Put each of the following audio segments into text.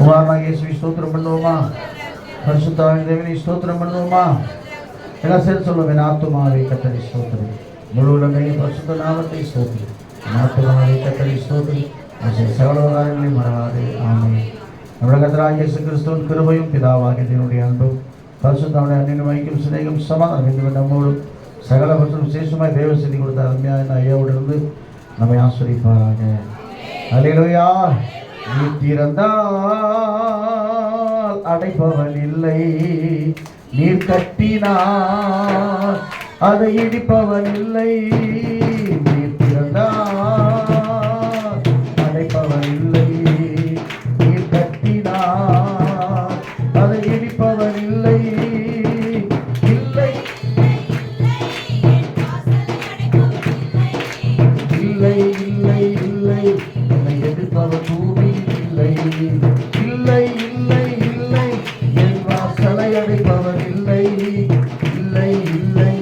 உமாமா இயேசு ஸ்தோத்திரம் பண்ணுவோமா? பரிசுத்தாவின் தேவனை ஸ்தோத்திரம் பண்ணுவோமா? எல்லாம் சேர்த்து சொல்லுவோம் என் ஆத்துமாவை கத்தரி ஸ்தோத்திரம் முழு உலகையும் பரிசுத்த நாமத்தை ஸ்தோத்திரம் ஆத்துமாவை கத்தரி ஸ்தோத்திரம் அவசிய சகல மறவாது. ஆமே நம்முடைய இயேசு கிறிஸ்துவின் கிருபையும் பிதாவாக என்னுடைய அன்பும் பரிசுத்தாவுடைய அன்னின் வைக்கும் சிநேகம் சமாதானம் என்று நம்மோடு சகல பரிசும் சேஷமாய் தேவ செய்தி கொடுத்த அருமையான ஐயாவோடு இருந்து நம்மை ஆசிரிப்பாராங்க அலையிலோயா நீ திறந்தால் அடைப்பவன் இல்லை. நீர் கட்டினார் அதை இடிப்பவன் இல்லை. நீர் திறந்தால் அடைப்பவன் இல்லை. நீர் கட்டினார் அதை இடிப்பவன் இல்லை. இல்லை. இல்லை இல்லை இல்லை. பூமியில் இல்லை இல்லை இல்லை இல்லை. என் வாசலை அடைப்பவர் இல்லை இல்லை. இல்லை இல்லை.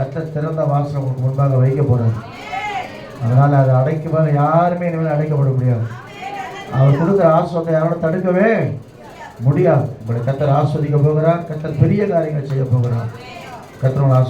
கர்த்தர் திறந்த வாசல் உங்களுக்கு முன்பாக வைக்க போறார். அதனால அதை அடைக்குமாக யாருமே இனிமேல் அடைக்கப்பட முடியாது. அவர் கொடுக்குற ஆஸ்வத்தை யாரோட தடுக்கவே முடியாது. உங்களை கத்தர் ஆஸ்வதிக்க போகிறார் கத்தர் பெரிய காரியங்கள் செய்ய போகிறார். கத்தர் உங்களை